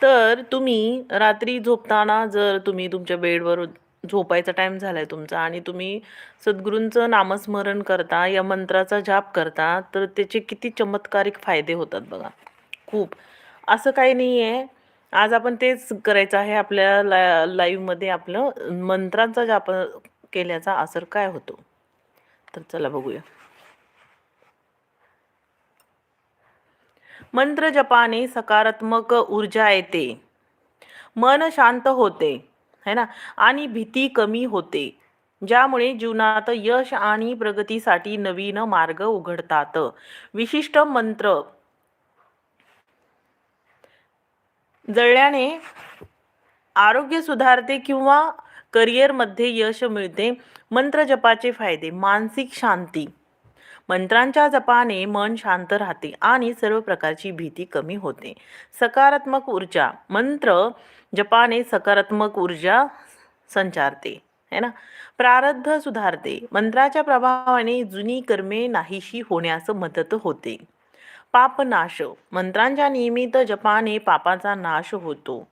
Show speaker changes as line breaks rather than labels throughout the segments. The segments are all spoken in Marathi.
तर तुम्ही रात्री झोपताना जर तुम्ही तुमच्या बेडवर झोपायचा टाईम झाला आहे तुमचा आणि तुम्ही सद्गुरूंचं नामस्मरण करता या मंत्राचा जाप करता तर त्याचे किती चमत्कारिक फायदे होतात बघा. खूप. असं काही नाही आहे आज आपण तेच करायचं आहे. आपल्या ला लाईव्हमध्ये आपलं मंत्रांचा जाप केल्याचा असर काय होतो? तर चला बघूया. मंत्र जपाने सकारात्मक ऊर्जा येते. मन शांत होते है ना? आणि भीती कमी होते ज्यामुळे जीवनात यश आणि प्रगतीसाठी नवीन मार्ग उघडतात. विशिष्ट मंत्र. जळल्याने आरोग्य सुधारते किंवा करिअरमध्ये यश मिळते. मंत्र जपाचे फायदे मानसिक शांती. मंत्रांच्या जपाने मन शांत राहते आणि सर्व प्रकारची भीती कमी होते. सकारात्मक ऊर्जा मंत्र जपाने सकारात्मक ऊर्जा संचारते है ना? प्रारब्ध सुधारते. मंत्राच्या प्रभावाने जुनी कर्मे नाहीशी होण्यास मदत होते. पापनाश मंत्रांच्या नियमित जपाने पापाचा नाश होतो.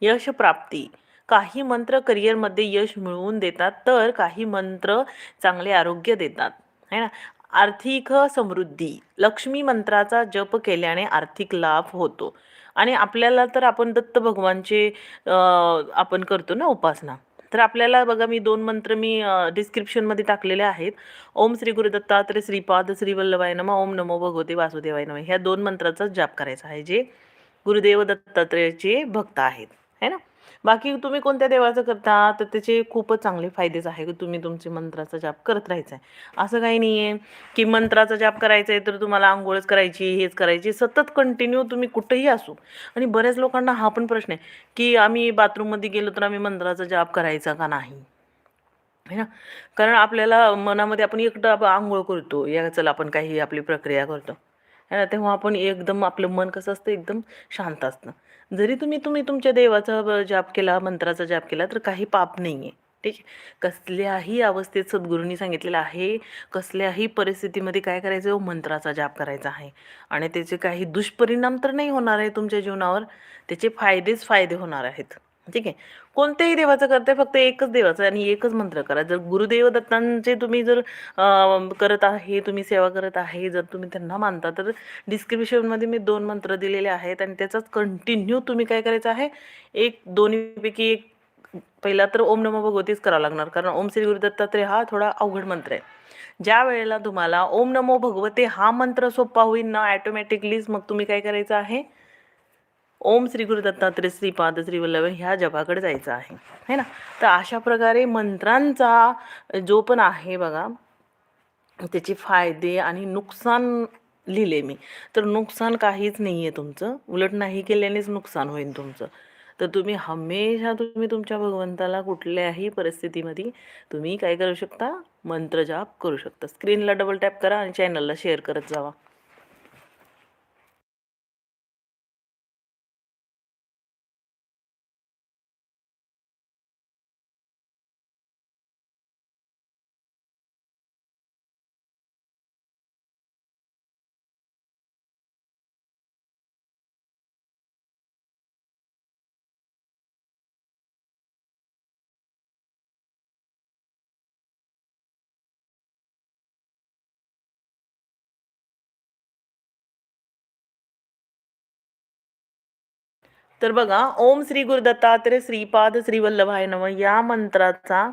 यश प्राप्ती. काही मंत्र करिअरमध्ये यश मिळवून देतात तर काही मंत्र चांगले आरोग्य देतात है ना? आर्थिक समृद्धी. लक्ष्मी मंत्राचा जप केल्याने आर्थिक लाभ होतो. आणि आपल्याला तर आपण दत्त भगवानचे आपण करतो ना उपासना. तर आपल्याला बघा मी दोन मंत्र मी डिस्क्रिप्शनमध्ये टाकलेले आहेत. ओम श्री गुरु दत्तात्रय श्रीपाद श्री वल्लभाय नम ओम नमो भगवते वासुदेवाय नम. ह्या दोन मंत्राचा जाप करायचा आहे जे गुरुदेव दत्तात्रयाचे भक्त आहेत. है ना? बाकी तुम्ही कोणत्या देवाचं करता? तर त्याचे खूपच चांगले फायदेच आहे की तुम्ही तुमचे मंत्राचा जाप करत राहायचा आहे असं काही नाही आहे की मंत्राचा जाप करायचा आहे तर तुम्हाला आंघोळच करायची हेच करायची. सतत कंटिन्यू तुम्ही कुठंही असू. आणि बऱ्याच लोकांना हा पण प्रश्न आहे की आम्ही बाथरूममध्ये गेलो तर आम्ही मंत्राचा जाप करायचा का नाही? है ना? कारण आपल्याला मनामध्ये आपण एकटं आंघोळ करतो. या चला आपण काही आपली प्रक्रिया करतो. है ना? तेव्हा आपण एकदम आपलं मन कसं असतं? एकदम शांत असतं. जरी तुम्ही तुम्ही तुमच्या देवाचा जाप केला मंत्राचा जाप केला तर काही पाप नाही आहे ठीक आहे? कसल्याही अवस्थेत सद्गुरूंनी सांगितलेलं आहे कसल्याही परिस्थितीमध्ये काय करायचं आहे हो, मंत्राचा जाप करायचा आहे. आणि त्याचे काही दुष्परिणाम तर नाही होणार आहे तुमच्या जीवनावर. त्याचे फायदेच फायदे होणार आहेत. ठीक आहे? कोणत्याही देवाचं करताय फक्त एकच देवाचं आणि एकच मंत्र करा. जर गुरुदेव दत्तांचे तुम्ही जर करत आहे तुम्ही सेवा करत आहे जर तुम्ही त्यांना मानता तर डिस्क्रिप्शनमध्ये मी दोन मंत्र दिलेले आहेत आणि त्याचाच कंटिन्यू तुम्ही काय करायचं आहे? एक दोन्हीपैकी एक पहिला तर ओम नमो भगवतीच करावं लागणार. कारण ओम श्री गुरु दत्तात्रय हा थोडा अवघड मंत्र आहे. ज्या वेळेला तुम्हाला ओम नमो भगवते हा मंत्र सोपा होईल ना ॲटोमॅटिकलीच मग तुम्ही काय करायचं आहे? ओम श्री गुरु दत्तात्रय श्रीपाद श्री वल्लभ ह्या जपाकडे जायचं आहे. है ना? तर अशा प्रकारे मंत्रांचा जो पण आहे बघा त्याचे फायदे आणि नुकसान लिहिले मी. तर नुकसान काहीच नाही आहे तुमचं. उलट नाही केल्यानेच नुकसान होईल तुमचं. तर तुम्ही हमेशा तुम्ही तुमच्या भगवंताला कुठल्याही परिस्थितीमध्ये तुम्ही काय करू शकता? मंत्रजाप करू शकता. स्क्रीनला डबल टॅप करा आणि चॅनलला शेअर करत जावा. तर बघा ओम श्री गुरुदत्तात्रय श्रीपाद श्रीवल्लभाय नम या मंत्राचा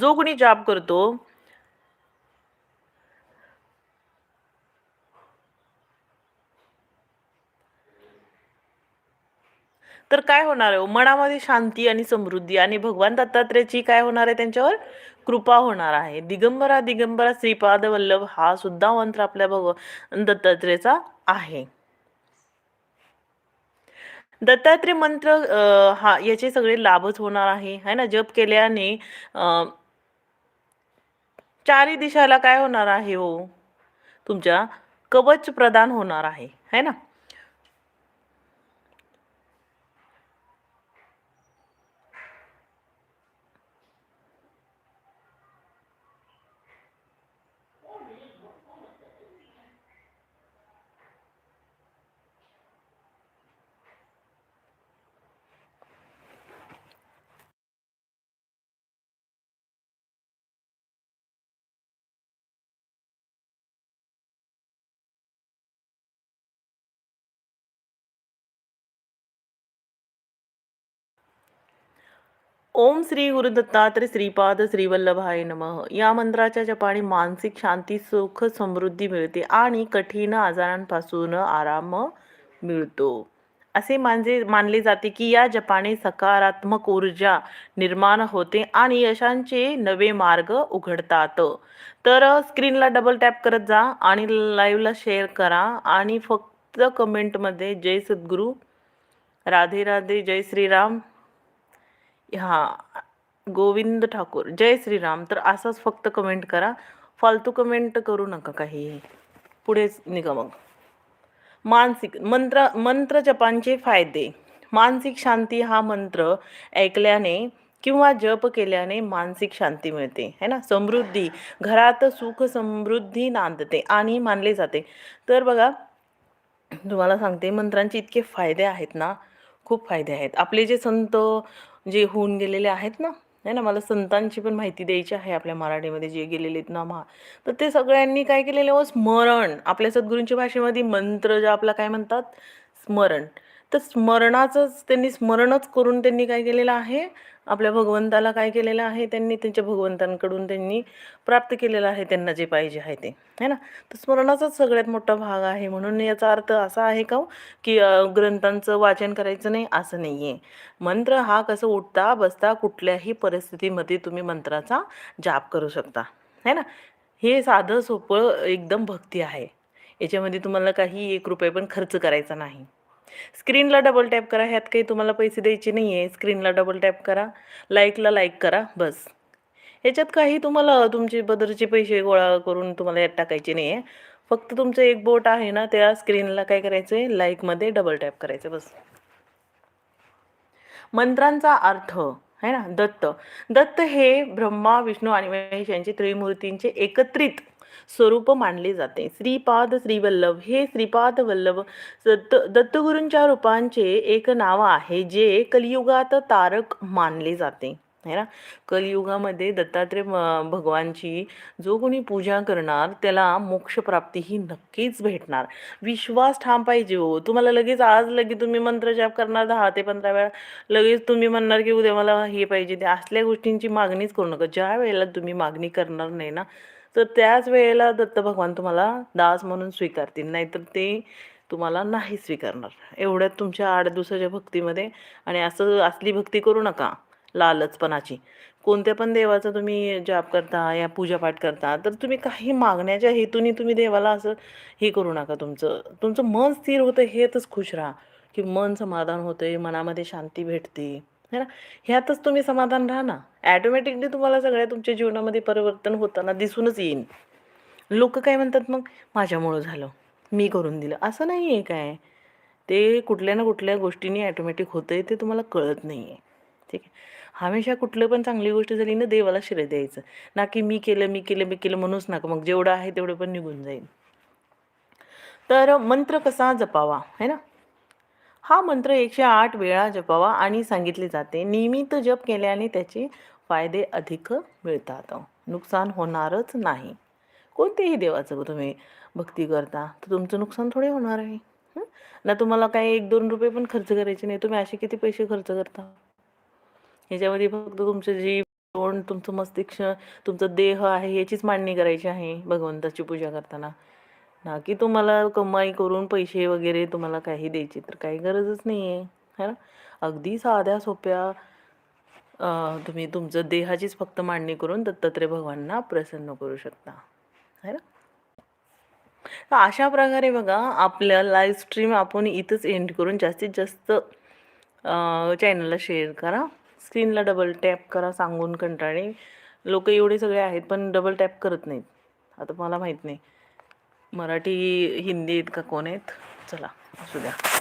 जो कोणी जाप करतो तर काय होणार आहे हो? मनामध्ये शांती आणि समृद्धी आणि भगवान दत्तात्रेयाची काय होणार आहे त्यांच्यावर? कृपा होणार आहे. दिगंबरा दिगंबरा श्रीपाद वल्लभ हा सुद्धा मंत्र आपल्या भगवान दत्तात्रेयचा आहे. दत्तात्रय मंत्र हा याचे सगळे लाभच होणार आहे. है ना? जप केल्याने चारी दिशाला काय होणार आहे हो? तुमच्या कवच प्रदान होणार आहे. है ना? ओम श्री गुरुदत्तात्रय श्रीपाद श्रीवल्लभाय नमः. या मंत्राच्या जपाने मानसिक शांती सुख समृद्धी मिळते आणि कठीण आजारांपासून आराम मिळतो. असे मानजे मानले जाते की या जपाने सकारात्मक ऊर्जा निर्माण होते आणि यशांचे नवे मार्ग उघडतात. तर स्क्रीनला डबल टॅप करत जा आणि लाईव्हला शेअर करा आणि फक्त कमेंटमध्ये जय सद्गुरू राधे राधे जय श्रीराम. हां गोविंद ठाकूर जय श्रीराम. तर असंच फक्त कमेंट करा. फालतू कमेंट करू नका काही. पुढेच निघा मग. मानसिक मंत्र मंत्र जपांचे फायदे. मानसिक शांती हा मंत्र ऐकल्याने किंवा जप केल्याने मानसिक शांती मिळते. है ना? समृद्धी. घरात सुख समृद्धी नांदते आणि मानले जाते. तर बघा तुम्हाला सांगते मंत्रांचे इतके फायदे आहेत ना. खूप फायदे आहेत. आपले जे संत जे होऊन गेलेले आहेत ना नाही ना? मला संतांची पण माहिती द्यायची आहे आपल्या मराठीमध्ये जे गेलेले आहेत ना महा तर ते सगळ्यांनी काय केलेलं व स्मरण. आपल्या सद्गुरूंच्या भाषेमध्ये मंत्र जे आपला काय म्हणतात? स्मरण. तर स्मरणाचंच त्यांनी स्मरणच करून त्यांनी काय केलेलं आहे? आपल्या भगवंताला काय केलेलं आहे? त्यांनी त्यांच्या भगवंतांकडून त्यांनी प्राप्त केलेलं आहे त्यांना जे पाहिजे आहे ते. है ना? तर स्मरणाचाच सगळ्यात मोठा भाग आहे. म्हणून याचा अर्थ असा आहे का हो, की ग्रंथांचं वाचन करायचं नाही असं नाही आहे मंत्र हा कसं उठता बसता कुठल्याही परिस्थितीमध्ये तुम्ही मंत्राचा जाप करू शकता. है ना? हे साधं सोपं एकदम भक्ती आहे. याच्यामध्ये तुम्हाला काही एक रुपये पण खर्च करायचा नाही. स्क्रीनला डबल टॅप करा. ह्यात काही तुम्हाला पैसे द्यायचे नाही आहे स्क्रीनला डबल टॅप करा. लाईकला लाईक करा. बस. ह्याच्यात काही तुम्हाला तुमचे बदरचे पैसे गोळा करून तुम्हाला यात टाकायचे नाही आहे फक्त तुमचं एक बोट आहे ना त्या स्क्रीनला काय करायचं आहे लाईकमध्ये डबल टॅप करायचं. बस. मंत्रांचा अर्थ है ना? दत्त. दत्त हे ब्रह्मा विष्णू आणि महेश यांचे त्रिमूर्तींचे एकत्रित स्वरूप मानले जाते. श्रीपाद श्रीवल्लभ हे श्रीपाद वल्लभ दत्त दत्तगुरूंच्या रूपांचे एक नाव आहे जे कलियुगात तारक मानले जाते. है ना? कलियुगामध्ये दत्तात्रय भगवानची जो कोणी पूजा करणार त्याला मोक्षप्राप्ती ही नक्कीच भेटणार. विश्वास ठाम पाहिजे हो. तुम्हाला लगेच आज लगेच तुम्ही मंत्र जाप करणार दहा ते पंधरा वेळा. लगेच तुम्ही म्हणणार की उद्या मला हे पाहिजे ते असल्या गोष्टींची मागणीच करू नका. ज्या वेळेला तुम्ही मागणी करणार नाही ना तर त्याच वेळेला दत्त भगवान तुम्हाला दास म्हणून स्वीकारतील नाहीतर ते तुम्हाला नाही स्वीकारणार. एवढ्यात तुमच्या आठ दिवसाच्या भक्तीमध्ये आणि असं असली भक्ती करू नका लालचपणाची. कोणत्या पण देवाचा तुम्ही जाप करता या पूजापाठ करता तर तुम्ही काही मागण्याच्या हेतूने तुम्ही देवाला असं हे करू नका तुमचं. तुमचं मन स्थिर होतं हेतच खुश राहा. की मन समाधान होते मनामध्ये शांती भेटते. है ना? ह्यातच तुम्ही समाधान राहा ना ॲटोमॅटिकली तुम्हाला सगळ्या तुमच्या जीवनामध्ये परिवर्तन होताना दिसूनच येईल. लोक काय म्हणतात मग? माझ्यामुळं झालं. मी करून दिलं. असं नाही आहे काय? ते कुठल्या ना कुठल्या गोष्टींनी ॲटोमॅटिक होतं आहे ते तुम्हाला कळत नाही आहे ठीक आहे? हमेशा कुठलं पण चांगली गोष्ट झाली ना देवाला श्रेय द्यायचं. ना की मी केलं मी केलं मी केलं म्हणूच नका. मग जेवढं आहे तेवढं पण निघून जाईल. तर मंत्र कसा जपावा? है ना? हा मंत्र एकशे आठ वेळा जपावा आणि सांगितले जाते. नियमित जप केल्याने त्याचे फायदे अधिक मिळतात. नुकसान होणारच नाही. कोणतेही देवाचं तुम्ही भक्ती करता तर तुमचं नुकसान थोडे होणार आहे. ना तुम्हाला काही एक दोन रुपये पण खर्च करायचे नाही तुम्ही असे किती पैसे खर्च करता? ह्याच्यामध्ये फक्त तुमचं जीव तोंड तुमचं मस्तिष्क तुमचं देह आहे याचीच मांडणी करायची आहे भगवंताची पूजा करताना. ना की तुम्हाला कमाई करून पैसे वगैरे तुम्हाला काही द्यायची तर काही गरजच नाही आहे है ना? अगदी साध्या सोप्या तुम्ही तुमचं देहाचीच फक्त मांडणी करून दत्तात्रय भगवानना प्रसन्न करू शकता है ना? तर अशा प्रकारे बघा आपल्या लाईव्ह स्ट्रीम आपण इथंच एंड करून जास्तीत जास्त चॅनलला शेअर करा. स्क्रीनला डबल टॅप करा सांगून कंटाळे लोक एवढे सगळे आहेत पण डबल टॅप करत नाहीत. आता मला माहीत नाही. मराठी हिंदी इतका का कोण आहेत? चला असू द्या.